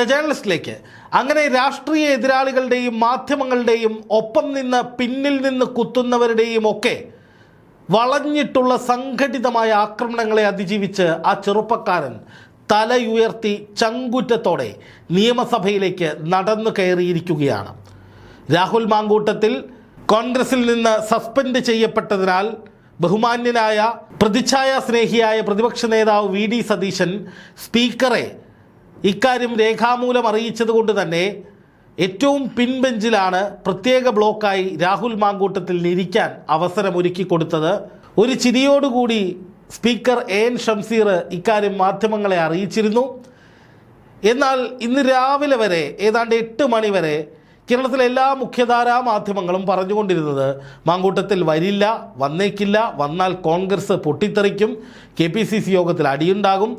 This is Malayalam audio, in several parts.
ദ ജേണലിസ്റ്റിലേക്ക്. അങ്ങനെ രാഷ്ട്രീയ എതിരാളികളുടെയും മാധ്യമങ്ങളുടെയും ഒപ്പം നിന്ന് പിന്നിൽ നിന്ന് കുത്തുന്നവരുടെയും ഒക്കെ വളഞ്ഞിട്ടുള്ള സംഘടിതമായ ആക്രമണങ്ങളെ അതിജീവിച്ച് ആ ചെറുപ്പക്കാരൻ തലയുയർത്തി ചങ്കുറ്റത്തോടെ നിയമസഭയിലേക്ക് നടന്നു കയറിയിരിക്കുകയാണ്. രാഹുൽ മാങ്കൂട്ടത്തിൽ കോൺഗ്രസിൽ നിന്ന് സസ്പെൻഡ് ചെയ്യപ്പെട്ടതിനാൽ ബഹുമാന്യനായ പ്രതിച്ഛായ സ്നേഹിയായ പ്രതിപക്ഷ നേതാവ് വി ഡി സതീശൻ സ്പീക്കറെ ഇക്കാര്യം രേഖാമൂലം അറിയിച്ചതുകൊണ്ട് തന്നെ ഏറ്റവും പിൻബെഞ്ചിലാണ് പ്രത്യേക ബ്ലോക്കായി രാഹുൽ മാങ്കൂട്ടത്തിൽ ഇരിക്കാൻ അവസരമൊരുക്കി കൊടുത്തത്. ഒരു ചിരിയോടുകൂടി സ്പീക്കർ എ എൻ ഷംസീർ ഇക്കാര്യം മാധ്യമങ്ങളെ അറിയിച്ചിരുന്നു. എന്നാൽ ഇന്ന് രാവിലെ വരെ ഏതാണ്ട് എട്ട് മണിവരെ കേരളത്തിലെ എല്ലാ മുഖ്യധാരാ മാധ്യമങ്ങളും പറഞ്ഞുകൊണ്ടിരുന്നത് മാങ്കൂട്ടത്തിൽ വരില്ല വന്നേക്കില്ല വന്നാൽ കോൺഗ്രസ് പൊട്ടിത്തെറിക്കും കെ പി സി സി യോഗത്തിൽ അടിയുണ്ടാകും.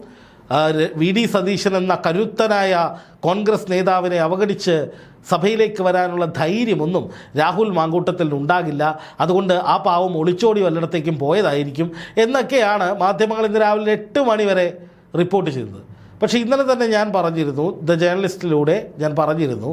വി ഡി സതീശൻ എന്ന കരുത്തനായ കോൺഗ്രസ് നേതാവിനെ അവഗണിച്ച് സഭയിലേക്ക് വരാനുള്ള ധൈര്യമൊന്നും രാഹുൽ മാങ്കൂട്ടത്തിൽ ഉണ്ടാകില്ല. അതുകൊണ്ട് ആ പാവം ഒളിച്ചോടി വല്ലയിടത്തേക്കും പോയതായിരിക്കും എന്നൊക്കെയാണ് മാധ്യമങ്ങൾ ഇന്ന് രാവിലെ എട്ട് മണി വരെ റിപ്പോർട്ട് ചെയ്തത്. പക്ഷേ ഇന്നലെ തന്നെ ഞാൻ പറഞ്ഞിരുന്നു ദ ജേർണലിസ്റ്റിലൂടെ ഞാൻ പറഞ്ഞിരുന്നു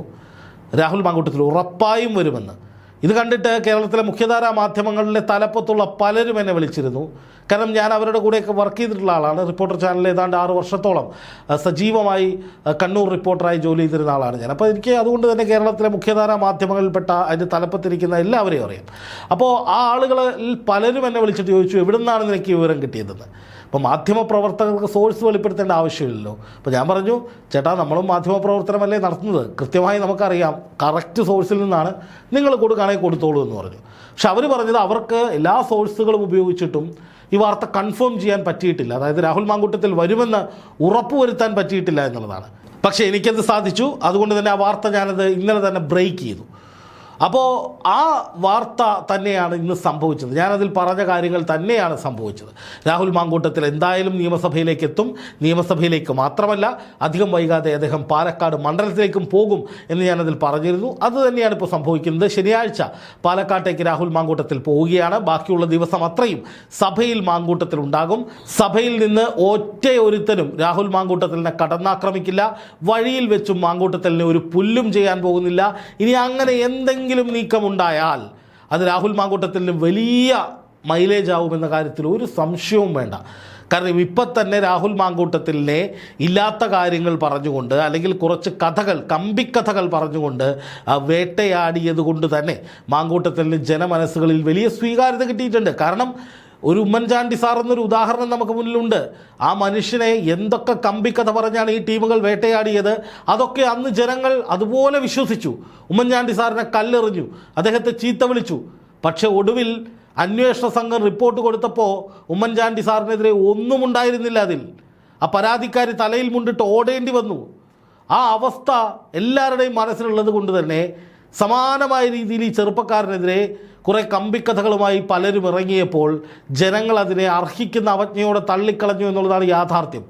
രാഹുൽ മാങ്കൂട്ടത്തിൽ ഉറപ്പായും വരുമെന്ന്. ഇത് കണ്ടിട്ട് കേരളത്തിലെ മുഖ്യധാരാ മാധ്യമങ്ങളിലെ തലപ്പത്തുള്ള പലരും എന്നെ വിളിച്ചിരുന്നു. കാരണം ഞാൻ അവരുടെ കൂടെയൊക്കെ വർക്ക് ചെയ്തിട്ടുള്ള ആളാണ്. റിപ്പോർട്ടർ ചാനലിൽ ഏതാണ്ട് ആറ് വർഷത്തോളം സജീവമായി കണ്ണൂർ റിപ്പോർട്ടറായി ജോലി ചെയ്തിരുന്ന ആളാണ് ഞാൻ. അപ്പോൾ എനിക്ക് അതുകൊണ്ട് തന്നെ കേരളത്തിലെ മുഖ്യധാരാ മാധ്യമങ്ങളിൽപ്പെട്ട അതിന്റെ തലപ്പത്തിരിക്കുന്ന എല്ലാവരെയും അറിയാം. അപ്പോൾ ആ ആളുകളിൽ പലരും എന്നെ വിളിച്ചിട്ട് ചോദിച്ചു എവിടെ നിന്നാണ് നിനക്ക് വിവരം കിട്ടിയതെന്ന്? അപ്പോൾ മാധ്യമപ്രവർത്തകർക്ക് സോഴ്സ് വെളിപ്പെടുത്തേണ്ട ആവശ്യമില്ലല്ലോ. അപ്പോൾ ഞാൻ പറഞ്ഞു ചേട്ടാ നമ്മളും മാധ്യമപ്രവർത്തനമല്ലേ നടത്തുന്നത്? കൃത്യമായി നമുക്കറിയാം കറക്റ്റ് സോഴ്സിൽ നിന്നാണ് നിങ്ങൾ കൊടുക്കുകയാണെങ്കിൽ കൊടുത്തോളൂ എന്ന് പറഞ്ഞു. പക്ഷെ അവർ പറഞ്ഞത് അവർക്ക് എല്ലാ സോഴ്സുകളും ഉപയോഗിച്ചിട്ടും ഈ വാർത്ത കൺഫേം ചെയ്യാൻ പറ്റിയിട്ടില്ല. അതായത് രാഹുൽ മാങ്കൂട്ടത്തിൽ വരുമെന്ന് ഉറപ്പുവരുത്താൻ പറ്റിയിട്ടില്ല എന്നുള്ളതാണ്. പക്ഷേ എനിക്കത് സാധിച്ചു. അതുകൊണ്ട് തന്നെ ആ വാർത്ത ഞാനത് ഇന്നലെ തന്നെ ബ്രേക്ക് ചെയ്തു. അപ്പോൾ ആ വാർത്ത തന്നെയാണ് ഇന്ന് സംഭവിച്ചത്. ഞാനതിൽ പറഞ്ഞ കാര്യങ്ങൾ തന്നെയാണ് സംഭവിച്ചത്. രാഹുൽ മാങ്കൂട്ടത്തിൽ എന്തായാലും നിയമസഭയിലേക്ക് എത്തും. നിയമസഭയിലേക്ക് മാത്രമല്ല അധികം വൈകാതെ അദ്ദേഹം പാലക്കാട് മണ്ഡലത്തിലേക്കും പോകും എന്ന് ഞാനതിൽ പറഞ്ഞിരുന്നു. അത് തന്നെയാണ് ഇപ്പോൾ സംഭവിക്കുന്നത്. ശനിയാഴ്ച പാലക്കാട്ടേക്ക് രാഹുൽ മാങ്കൂട്ടത്തിൽ പോവുകയാണ്. ബാക്കിയുള്ള ദിവസം അത്രയും സഭയിൽ മാങ്കൂട്ടത്തിൽ ഉണ്ടാകും. സഭയിൽ നിന്ന് ഒറ്റയൊരുത്തനും രാഹുൽ മാങ്കൂട്ടത്തിലിനെ കടന്നാക്രമിക്കില്ല. വഴിയിൽ വെച്ചും മാങ്കൂട്ടത്തിലിനെ ഒരു പുല്ലും ചെയ്യാൻ പോകുന്നില്ല. ഇനി അങ്ങനെ എന്തെങ്കിലും നീക്കമുണ്ടായാൽ അത് രാഹുൽ മാങ്കൂട്ടത്തിൽ വലിയ മൈലേജ് ആവുമെന്ന കാര്യത്തിൽ ഒരു സംശയവും വേണ്ട. കാരണം ഇപ്പം തന്നെ രാഹുൽ മാങ്കൂട്ടത്തിലെ ഇല്ലാത്ത കാര്യങ്ങൾ പറഞ്ഞുകൊണ്ട് അല്ലെങ്കിൽ കുറച്ച് കഥകൾ കമ്പിക്കഥകൾ പറഞ്ഞുകൊണ്ട് വേട്ടയാടിയത് കൊണ്ട് തന്നെ മാങ്കൂട്ടത്തിന് ജനമനസ്സുകളിൽ വലിയ സ്വീകാര്യത കിട്ടിയിട്ടുണ്ട്. കാരണം ഒരു ഉമ്മൻചാണ്ടി സാർ എന്നൊരു ഉദാഹരണം നമുക്ക് മുന്നിലുണ്ട്. ആ മനുഷ്യനെ എന്തൊക്കെ കമ്പിക്കഥ പറഞ്ഞാണ് ഈ ടീമുകൾ വേട്ടയാടിയത്? അതൊക്കെ അന്ന് ജനങ്ങൾ അതുപോലെ വിശ്വസിച്ചു. ഉമ്മൻചാണ്ടി സാറിനെ കല്ലെറിഞ്ഞു. അദ്ദേഹത്തെ ചീത്ത വിളിച്ചു. പക്ഷേ ഒടുവിൽ അന്വേഷണ സംഘം റിപ്പോർട്ട് കൊടുത്തപ്പോൾ ഉമ്മൻചാണ്ടി സാറിനെതിരെ ഒന്നും ഉണ്ടായിരുന്നില്ല അതിൽ. ആ പരാതിക്കാരി തലയിൽ മുണ്ടിട്ട് ഓടേണ്ടി വന്നു. ആ അവസ്ഥ എല്ലാവരുടെയും മനസ്സിലുള്ളത് കൊണ്ട് തന്നെ സമാനമായ രീതിയിൽ ഈ ചെറുപ്പക്കാരനെതിരെ കുറേ കമ്പിക്കഥകളുമായി പലരും ഇറങ്ങിയപ്പോൾ ജനങ്ങൾ അതിനെ അർഹിക്കുന്ന അവജ്ഞയോടെ തള്ളിക്കളഞ്ഞു എന്നുള്ളതാണ് യാഥാർത്ഥ്യം.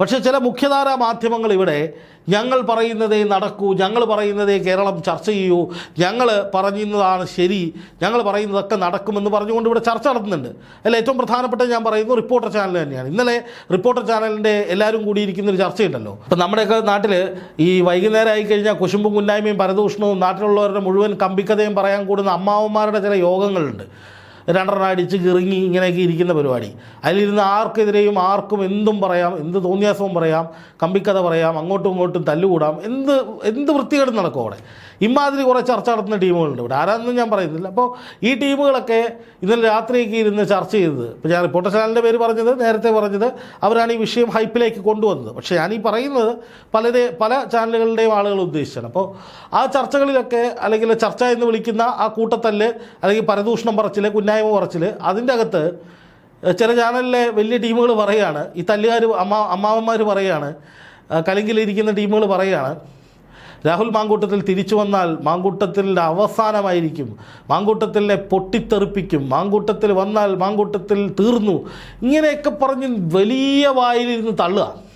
പക്ഷേ ചില മുഖ്യധാരാ മാധ്യമങ്ങൾ ഇവിടെ ഞങ്ങൾ പറയുന്നതേ നടക്കൂ ഞങ്ങൾ പറയുന്നതേ കേരളം ചർച്ച ചെയ്യൂ ഞങ്ങൾ പറയുന്നതാണ് ശരി ഞങ്ങൾ പറയുന്നതൊക്കെ നടക്കുമെന്ന് പറഞ്ഞുകൊണ്ട് ഇവിടെ ചർച്ച നടത്തുന്നുണ്ട്. അതിൽ ഏറ്റവും പ്രധാനപ്പെട്ട ഞാൻ പറയുന്നത് റിപ്പോർട്ടർ ചാനൽ തന്നെയാണ്. ഇന്നലെ റിപ്പോർട്ടർ ചാനലിന്റെ എല്ലാവരും കൂടിയിരിക്കുന്ന ഒരു ചർച്ചയുണ്ടല്ലോ. ഇപ്പം നമ്മുടെയൊക്കെ നാട്ടിൽ ഈ വൈകുന്നേരം ആയിക്കഴിഞ്ഞാൽ കുശുമ്പും കുന്നായ്മയും പരദൂഷണവും നാട്ടിലുള്ളവരുടെ മുഴുവൻ കമ്പിക്കഥയും പറയാൻ കൂടുന്ന അമ്മാവന്മാരുടെ ചില യോഗങ്ങളുണ്ട്. രണ്ടെണ്ണം അടിച്ച് കിറങ്ങി ഇങ്ങനെയൊക്കെ ഇരിക്കുന്ന പരിപാടി. അതിലിരുന്ന് ആർക്കെതിരെയും ആർക്കും എന്തും പറയാം എന്ത് തോന്നിയാസവും പറയാം കമ്പിക്കഥ പറയാം അങ്ങോട്ടും ഇങ്ങോട്ടും തല്ലുകൂടാം എന്ത് എന്ത് വൃത്തികേട് നടക്കും അവിടെ. ഇമാതിരി കുറേ ചർച്ച നടത്തുന്ന ടീമുകളുണ്ട് ഇവിടെ. ആരാന്നും ഞാൻ പറയുന്നില്ല. അപ്പോൾ ഈ ടീമുകളൊക്കെ ഇന്നലെ രാത്രിയൊക്കെ ഇരുന്ന് ചർച്ച ചെയ്തത്. ഇപ്പോൾ ഞാൻ റിപ്പോർട്ടർ ചാനലിന്റെ പേര് പറഞ്ഞത് നേരത്തെ പറഞ്ഞത് അവരാണ് ഈ വിഷയം ഹൈപ്പിലേക്ക് കൊണ്ടുവന്നത്. പക്ഷേ ഞാൻ ഈ പറയുന്നത് പലരെ പല ചാനലുകളുടെയും ആളുകൾ ഉദ്ദേശിച്ചാണ്. അപ്പോൾ ആ ചർച്ചകളിലൊക്കെ അല്ലെങ്കിൽ ചർച്ച എന്ന് വിളിക്കുന്ന ആ കൂട്ടത്തല്ല് അല്ലെങ്കിൽ പരദൂഷണം പറച്ചിൽ കുന്നായ്മ പറച്ചിൽ അതിന്റെ അകത്ത് ചില ചാനലിലെ വലിയ ടീമുകൾ പറയുകയാണ്. ഈ തല്ലുകാർ അമ്മ അമ്മാവന്മാർ പറയുകയാണ്. കലിങ്കിലിരിക്കുന്ന ടീമുകൾ പറയുകയാണ്. രാഹുൽ മാങ്കൂട്ടത്തിൽ തിരിച്ചു വന്നാൽ മാങ്കൂട്ടത്തിന്റെ അവസാനമായിരിക്കും. മാങ്കൂട്ടത്തിലെ പൊട്ടിത്തെറിപ്പിക്കും. മാങ്കൂട്ടത്തിൽ വന്നാൽ മാങ്കൂട്ടത്തിൽ തീർന്നു. ഇങ്ങനെയൊക്കെ പറഞ്ഞ് വലിയ വായിലിരുന്ന് തള്ളുക.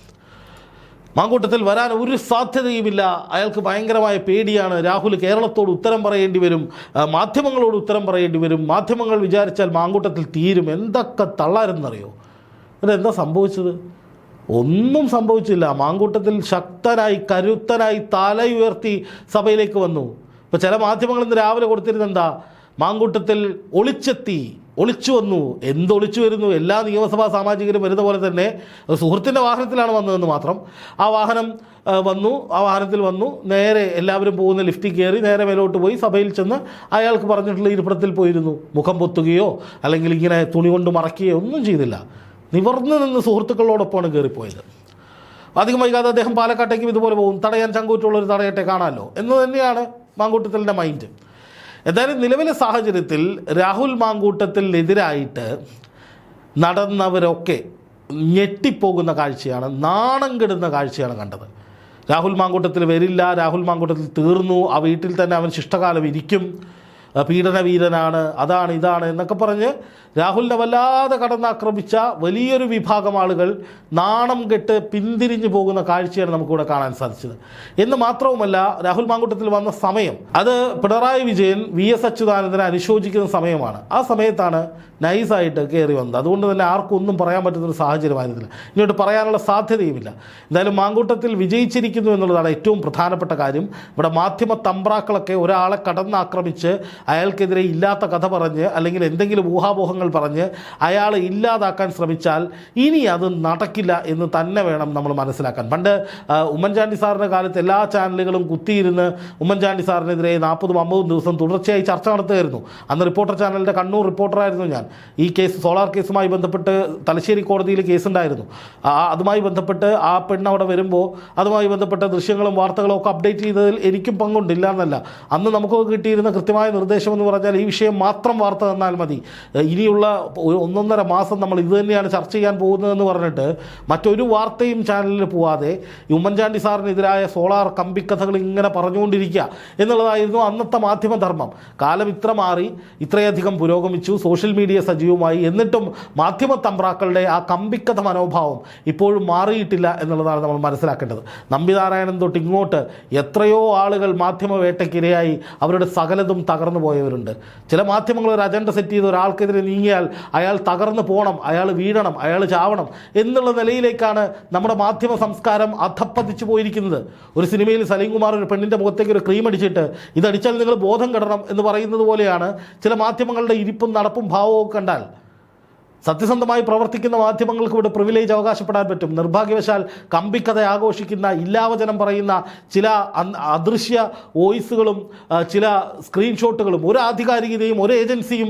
മാങ്കൂട്ടത്തിൽ വരാൻ ഒരു സാധ്യതയുമില്ല. അയാൾക്ക് ഭയങ്കരമായ പേടിയാണ്. രാഹുൽ കേരളത്തോട് ഉത്തരം പറയേണ്ടി വരും. മാധ്യമങ്ങളോട് ഉത്തരം പറയേണ്ടി വരും. മാധ്യമങ്ങൾ വിചാരിച്ചാൽ മാങ്കൂട്ടത്തിൽ തീരും. എന്തൊക്കെ തള്ളാരെന്നറിയോ? എന്നിട്ട് എന്താ സംഭവിച്ചത്? ഒന്നും സംഭവിച്ചില്ല. മാങ്കൂട്ടത്തിൽ ശക്തനായി കരുത്തനായി തലയുയർത്തി സഭയിലേക്ക് വന്നു. ഇപ്പോൾ ചില മാധ്യമങ്ങൾ ഇന്ന് രാവിലെ കൊടുത്തിരുന്നെന്താ? മാങ്കൂട്ടത്തിൽ ഒളിച്ചെത്തി. ഒളിച്ചു വന്നു. എന്തൊളിച്ചു വരുന്നു? എല്ലാ നിയമസഭാ സാമാജികരും വരുന്ന പോലെ തന്നെ സുഹൃത്തിന്റെ വാഹനത്തിലാണ് വന്നതെന്ന് മാത്രം. ആ വാഹനം വന്നു. ആ വാഹനത്തിൽ വന്നു. നേരെ എല്ലാവരും പോകുന്ന ലിഫ്റ്റിൽ കയറി നേരെ മേലോട്ട് പോയി സഭയിൽ ചെന്ന് അയാൾക്ക് പറഞ്ഞിട്ടുള്ള ഇരിപ്പിടത്തിൽ പോയിരുന്നു. മുഖം പൊത്തുകയോ അല്ലെങ്കിൽ ഇങ്ങനെ തുണി കൊണ്ട് മറക്കുകയോ ഒന്നും ചെയ്തില്ല. നിവർന്നു നിന്ന് സുഹൃത്തുക്കളോടൊപ്പമാണ് കയറിപ്പോയത്. അധികം വൈകാതെ അദ്ദേഹം പാലക്കാട്ടേക്കും ഇതുപോലെ പോകും. തടയാൻ ചങ്കൂറ്റുള്ളൊരു തടയട്ടെ കാണാമല്ലോ. എന്ന് തന്നെയാണ് മാങ്കൂട്ടത്തലിന്റെ മൈൻഡ്. എന്തായാലും നിലവിലെ സാഹചര്യത്തിൽ രാഹുൽ മാങ്കൂട്ടത്തിനെതിരായിട്ട് നടന്നവരൊക്കെ ഞെട്ടിപ്പോകുന്ന കാഴ്ചയാണ് നാണം കെടുന്ന കാഴ്ചയാണ് കണ്ടത്. രാഹുൽ മാങ്കൂട്ടത്തിൽ വരില്ല രാഹുൽ മാങ്കൂട്ടത്തിൽ തീർന്നു ആ വീട്ടിൽ തന്നെ അവൻ ശിഷ്ടകാലം ഇരിക്കും പീഡനവീരനാണ് അതാണ് ഇതാണ് എന്നൊക്കെ പറഞ്ഞ് രാഹുലിനെ വല്ലാതെ കടന്നാക്രമിച്ച വലിയൊരു വിഭാഗം ആളുകൾ നാണം കെട്ട് പിന്തിരിഞ്ഞു പോകുന്ന കാഴ്ചയാണ് നമുക്കിവിടെ കാണാൻ സാധിച്ചത്. എന്ന് മാത്രവുമല്ല രാഹുൽ മാങ്കൂട്ടത്തിൽ വന്ന സമയം അത് പിണറായി വിജയൻ വി എസ് അച്യുതാനന്ദനെ അനുശോചിക്കുന്ന സമയമാണ്. ആ സമയത്താണ് നൈസായിട്ട് കയറി വന്നത്. അതുകൊണ്ട് തന്നെ ആർക്കും ഒന്നും പറയാൻ പറ്റുന്നൊരു സാഹചര്യമായിരുന്നില്ല. ഇങ്ങോട്ട് പറയാനുള്ള സാധ്യതയുമില്ല. എന്തായാലും മാങ്കൂട്ടത്തിൽ വിജയിച്ചിരിക്കുന്നു എന്നുള്ളതാണ് ഏറ്റവും പ്രധാനപ്പെട്ട കാര്യം. ഇവിടെ മാധ്യമ തമ്പ്രാക്കളൊക്കെ ഒരാളെ കടന്നാക്രമിച്ച് അയാൾക്കെതിരെ ഇല്ലാത്ത കഥ പറഞ്ഞ് അല്ലെങ്കിൽ എന്തെങ്കിലും ഊഹാപോഹങ്ങൾ പറഞ്ഞ് അയാൾ ഇല്ലാതാക്കാൻ ശ്രമിച്ചാൽ ഇനി അത് നടക്കില്ല എന്ന് തന്നെ വേണം നമ്മൾ മനസ്സിലാക്കാൻ. പണ്ട് ഉമ്മൻചാണ്ടി സാറിന്റെ കാലത്ത് എല്ലാ ചാനലുകളും കുത്തിയിരുന്ന് ഉമ്മൻചാണ്ടി സാറിനെതിരെ നാൽപ്പതും അമ്പതും ദിവസം തുടർച്ചയായി ചർച്ച നടത്തുകയായിരുന്നു. അന്ന് റിപ്പോർട്ടർ ചാനലിന്റെ കണ്ണൂർ റിപ്പോർട്ടറായിരുന്നു ഞാൻ. ഈ കേസ് സോളാർ കേസുമായി ബന്ധപ്പെട്ട് തലശ്ശേരി കോടതിയിൽ കേസുണ്ടായിരുന്നു. അതുമായി ബന്ധപ്പെട്ട് ആ പെണ്ണ് അവിടെ വരുമ്പോൾ അതുമായി ബന്ധപ്പെട്ട ദൃശ്യങ്ങളും വാർത്തകളും ഒക്കെ അപ്ഡേറ്റ് ചെയ്തതിൽ എനിക്കും പങ്കുണ്ടില്ല എന്നല്ല. അന്ന് നമുക്ക് കിട്ടിയിരുന്ന കൃത്യമായ നിർദ്ദേശം എന്ന് പറഞ്ഞാൽ ഈ വിഷയം മാത്രം വാർത്ത തന്നാൽ മതി. ഏഹ് ഇനിയുള്ള ഒന്നൊന്നര മാസം നമ്മൾ ഇത് തന്നെയാണ് ചർച്ച ചെയ്യാൻ പോകുന്നതെന്ന് പറഞ്ഞിട്ട് മറ്റൊരു വാർത്തയും ചാനലിൽ പോവാതെ ഉമ്മൻചാണ്ടി സാറിനെതിരായ സോളാർ കമ്പിക്കഥകൾ ഇങ്ങനെ പറഞ്ഞുകൊണ്ടിരിക്കുക എന്നുള്ളതായിരുന്നു അന്നത്തെ മാധ്യമധർമ്മം കാലം ഇത്ര മാറി ഇത്രയധികം പുരോഗമിച്ചു സോഷ്യൽ മീഡിയ സജീവമായി എന്നിട്ടും മാധ്യമ തമ്പ്രാക്കളുടെ ആ കമ്പിക്കഥ മനോഭാവം ഇപ്പോഴും മാറിയിട്ടില്ല എന്നുള്ളതാണ് നമ്മൾ മനസ്സിലാക്കേണ്ടത്. നമ്പിനാരായണൻ തൊട്ട് ഇങ്ങോട്ട് എത്രയോ ആളുകൾ മാധ്യമ വേട്ടയ്ക്കിരയായി അവരുടെ സകലതും തകർന്നു പോയവരുണ്ട്. ചില മാധ്യമങ്ങൾ ഒരു അജണ്ട സെറ്റ് ചെയ്ത് ഒരാൾക്കെതിരെ നീങ്ങിയാൽ അയാൾ തകർന്നു പോകണം അയാൾ വീഴണം അയാൾ ചാവണം എന്നുള്ള നിലയിലേക്കാണ് നമ്മുടെ മാധ്യമ സംസ്കാരം അധപ്പതിച്ചു പോയിരിക്കുന്നത്. ഒരു സിനിമയിൽ സലീം കുമാർ ഒരു പെണ്ണിന്റെ മുഖത്തേക്ക് ഒരു ക്രീം അടിച്ചിട്ട് ഇതടിച്ചാൽ നിങ്ങൾ ബോധം കെടണം എന്ന് പറയുന്നത് പോലെയാണ് ചില മാധ്യമങ്ങളുടെ ഇരിപ്പും നടപ്പും ഭാവവും കണ്ടാൽ. സത്യസന്ധമായി പ്രവർത്തിക്കുന്ന മാധ്യമങ്ങൾക്ക് ഇവിടെ പ്രിവിലേജ് അവകാശപ്പെടാൻ പറ്റും. നിർഭാഗ്യവശാൽ കമ്പിക്കഥ ആഘോഷിക്കുന്ന ഇല്ലാവചനം പറയുന്ന ചില അദൃശ്യ വോയിസുകളും ചില സ്ക്രീൻഷോട്ടുകളും ഒരു ആധികാരികതയും ഒരു ഏജൻസിയും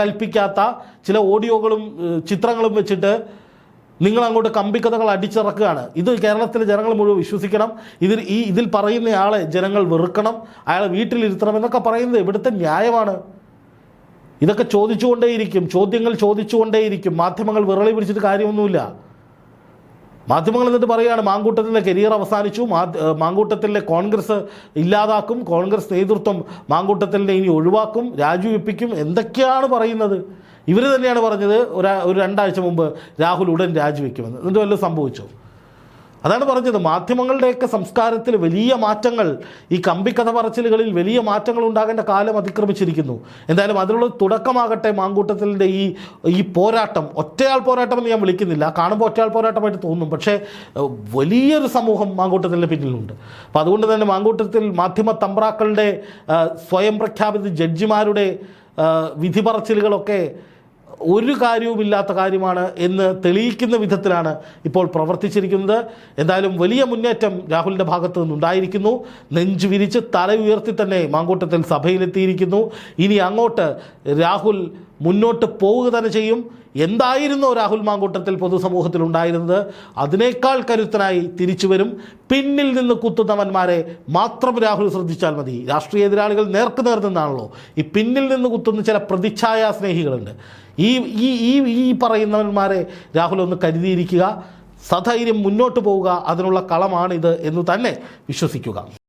കൽപ്പിക്കാത്ത ചില ഓഡിയോകളും ചിത്രങ്ങളും വെച്ചിട്ട് നിങ്ങൾ അങ്ങോട്ട് കമ്പിക്കഥകൾ അടിച്ചിറക്കുകയാണ്. ഇത് കേരളത്തിലെ ജനങ്ങൾ മുഴുവൻ വിശ്വസിക്കണം. ഇതിൽ ഈ ഇതിൽ പറയുന്നയാളെ ജനങ്ങൾ വെറുക്കണം. അയാളെ വീട്ടിലിരുത്തണം എന്നൊക്കെ പറയുന്നത് ഇവിടുത്തെ ന്യായമാണ്? ഇതൊക്കെ ചോദിച്ചുകൊണ്ടേയിരിക്കും. ചോദ്യങ്ങൾ ചോദിച്ചുകൊണ്ടേയിരിക്കും. മാധ്യമങ്ങൾ വിറളി പിടിച്ചിട്ട് കാര്യമൊന്നുമില്ല. മാധ്യമങ്ങൾ എന്നിട്ട് പറയുകയാണ് മാങ്കൂട്ടത്തിന്റെ കരിയർ അവസാനിച്ചു. മാങ്കൂട്ടത്തിലെ കോൺഗ്രസ് ഇല്ലാതാക്കും. കോൺഗ്രസ് നേതൃത്വം മാങ്കൂട്ടത്തിലെ ഇനി ഒഴിവാക്കും രാജിവെപ്പിക്കും എന്തൊക്കെയാണ് പറയുന്നത്? ഇവർ തന്നെയാണ് പറഞ്ഞത് ഒരു ഒരു രണ്ടാഴ്ച മുമ്പ് രാഹുൽ ഉടൻ രാജിവെക്കുമെന്ന്. എന്നിട്ട് വല്ലതും സംഭവിച്ചോ? അതാണ് പറഞ്ഞത്. മാധ്യമങ്ങളുടെയൊക്കെ സംസ്കാരത്തിൽ വലിയ മാറ്റങ്ങൾ ഈ കമ്പിക്കഥ പറച്ചിലുകളിൽ വലിയ മാറ്റങ്ങൾ ഉണ്ടാകേണ്ട കാലം അതിക്രമിച്ചിരിക്കുന്നു. എന്തായാലും അതിനുള്ള തുടക്കമാകട്ടെ മാങ്കൂട്ടത്തിന്റെ ഈ ഈ പോരാട്ടം. ഒറ്റയാൾ പോരാട്ടം എന്ന് ഞാൻ വിളിക്കുന്നില്ല. കാണുമ്പോൾ ഒറ്റയാൾ പോരാട്ടമായിട്ട് തോന്നും. പക്ഷേ വലിയൊരു സമൂഹം മാങ്കൂട്ടത്തിന്റെ പിന്നിലുണ്ട്. അപ്പോൾ അതുകൊണ്ട് തന്നെ മാങ്കൂട്ടത്തിൽ മാധ്യമ തമ്പ്രാക്കളുടെ സ്വയം പ്രഖ്യാപിത ജഡ്ജിമാരുടെ വിധി പറച്ചിലുകളൊക്കെ ഒരു കാര്യവുമില്ലാത്ത കാര്യമാണ് എന്ന് തെളിയിക്കുന്ന വിധത്തിലാണ് ഇപ്പോൾ പ്രവർത്തിച്ചിരിക്കുന്നത്. എന്തായാലും വലിയ മുന്നേറ്റം രാഹുലിന്റെ ഭാഗത്തു നിന്നുണ്ടായിരിക്കുന്നു. നെഞ്ചു വിരിച്ച് തല ഉയർത്തി തന്നെ മാങ്കൂട്ടത്തിൽ സഭയിലെത്തിയിരിക്കുന്നു. ഇനി അങ്ങോട്ട് രാഹുൽ മുന്നോട്ട് പോവുക തന്നെ ചെയ്യും. എന്തായിരുന്നു രാഹുൽ മാങ്കൂട്ടത്തിൽ പൊതുസമൂഹത്തിൽ ഉണ്ടായിരുന്നത്? അതിനേക്കാൾ കരുത്തനായി തിരിച്ചു വരും. പിന്നിൽ നിന്ന് കുത്തുന്നവന്മാരെ മാത്രം രാഹുൽ ശ്രദ്ധിച്ചാൽ മതി. രാഷ്ട്രീയ എതിരാളികൾ നേർക്ക് നേർ നിന്നാണല്ലോ. ഈ പിന്നിൽ നിന്ന് കുത്തുന്ന ചില പ്രതിച്ഛായ സ്നേഹികളുണ്ട്. ഈ ഈ ഈ പറയുന്നവന്മാരെ രാഹുൽ ഒന്ന് കരുതിയിരിക്കുക. സധൈര്യം മുന്നോട്ട് പോവുക. അതിനുള്ള കളമാണിത് എന്ന് തന്നെ വിശ്വസിക്കുക.